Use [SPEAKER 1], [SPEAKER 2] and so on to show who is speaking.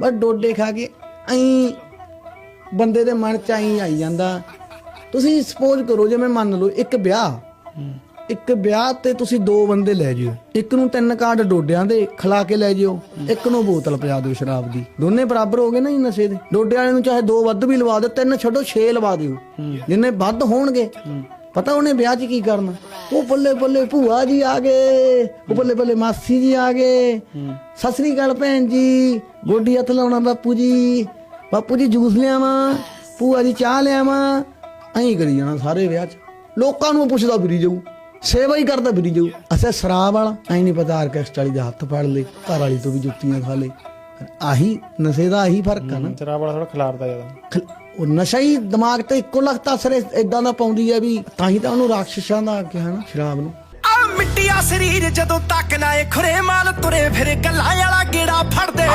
[SPEAKER 1] ਬਸ ਡੋਡੇ ਖਾ ਕੇ ਐਂ ਬੰਦੇ ਦੇ ਮਨ ਚ ਐਂ ਆਈ ਜਾਂਦਾ। ਤੁਸੀਂ ਸਪੋਜ਼ ਕਰੋ ਜਿਵੇਂ ਮੰਨ ਲਓ ਇੱਕ ਵਿਆਹ ਇੱਕ ਵਿਆਹ ਤੇ ਤੁਸੀਂ ਦੋ ਬੰਦੇ ਲੈ ਜਿਓ। ਇੱਕ ਨੂੰ ਤਿੰਨ ਕਾਰਡ ਡੋਡਿਆਂ ਦੇ ਖਿਲਾ ਕੇ ਲੈ ਜਿਓ ਇੱਕ ਨੂੰ ਬੋਤਲ ਪਿਆ ਦਿਓ ਸ਼ਰਾਬ ਦੀ। ਦੋਨੇ ਬਰਾਬਰ ਹੋ ਗਏ ਨਾ ਜੀ ਨਸ਼ੇ ਦੇ। ਡੋਡੇ ਵਾਲੇ ਨੂੰ ਚਾਹੇ ਦੋ ਵੱਧ ਵੀ ਲਵਾ ਦਿਓ ਤਿੰਨ ਛੱਡੋ 6 ਲਵਾ ਦਿਓ। ਜਿੰਨੇ ਵੱਧ ਹੋਣਗੇ ਪਤਾ ਉਹਨੇ ਵਿਆਹ 'ਚ ਕੀ ਕਰਨਾ। ਉਹ ਬੱਲੇ ਬੱਲੇ ਭੂਆ ਜੀ ਆ ਗਏ ਉਹ ਬੱਲੇ ਬੱਲੇ ਮਾਸੀ ਜੀ ਆ ਗਏ। ਸਤਿ ਸ੍ਰੀ ਅਕਾਲ ਭੈਣ ਜੀ ਗੋਡੀ ਹੱਥ ਲਾਉਣਾ ਬਾਪੂ ਜੀ। ਬਾਪੂ ਜੀ ਜੂਸ ਲਿਆਵਾਂ ਭੂਆ ਜੀ ਚਾਹ ਲਿਆਵਾਂ। ਐਂ ਕਰੀ ਜਾਣਾ ਸਾਰੇ ਵਿਆਹ 'ਚ। ਲੋਕਾਂ ਨੂੰ ਪੁੱਛਦਾ ਫਿਰੀ ਜਾਊ ਸੇਵਾ ਹੀ ਕਰਦਾ ਫਿਰੀ ਜਾਊ। ਅਸੇ ਸ਼ਰਾਬ ਵਾਲਾ ਐਂ ਨਹੀਂ ਪਤਾ ਆਰਕੈਸਟਰਾ ਵਾਲੀ ਦਾ ਹੱਥ ਫੜ ਲੇ ਘਰ ਵਾਲੀ ਤੋਂ ਵੀ ਜੁੱਤੀਆਂ ਖਾ ਲੇ। ਆਹੀ ਨਸ਼ੇ ਦਾ ਆਹੀ ਫ਼ਰਕ ਆ ਨਾ।
[SPEAKER 2] ਸ਼ਰਾਬ ਵਾਲਾ ਥੋੜਾ ਖਿਲਾਰਦਾ ਜ਼ਿਆਦਾ।
[SPEAKER 1] ਉਹ ਨਸ਼ਾ ਹੀ ਦਿਮਾਗ ਤੇ ਇੱਕੋ ਲਖਤ ਅਸਰ ਇਦਾਂ ਦਾ ਪਾਉਂਦੀ ਹੈ ਵੀ ਤਾਂ ਹੀ ਤਾਂ ਉਹਨੂੰ ਰਾਖਸ਼ਾਂ ਦਾ ਆਖਿਆ ਹਨਾ ਸ਼ਰਾਬ ਨੂੰ।
[SPEAKER 3] ਆ ਮਿੱਟੀਆ ਸਰੀਰ ਜਦੋਂ ਤੱਕ ਨਾ ਇਹ ਖੁਰੇ ਮਾਲ ਤੁਰੇ, ਫਿਰ ਗੱਲਾਂ ਵਾਲਾ ਗੇੜਾ ਫੜਦੇ।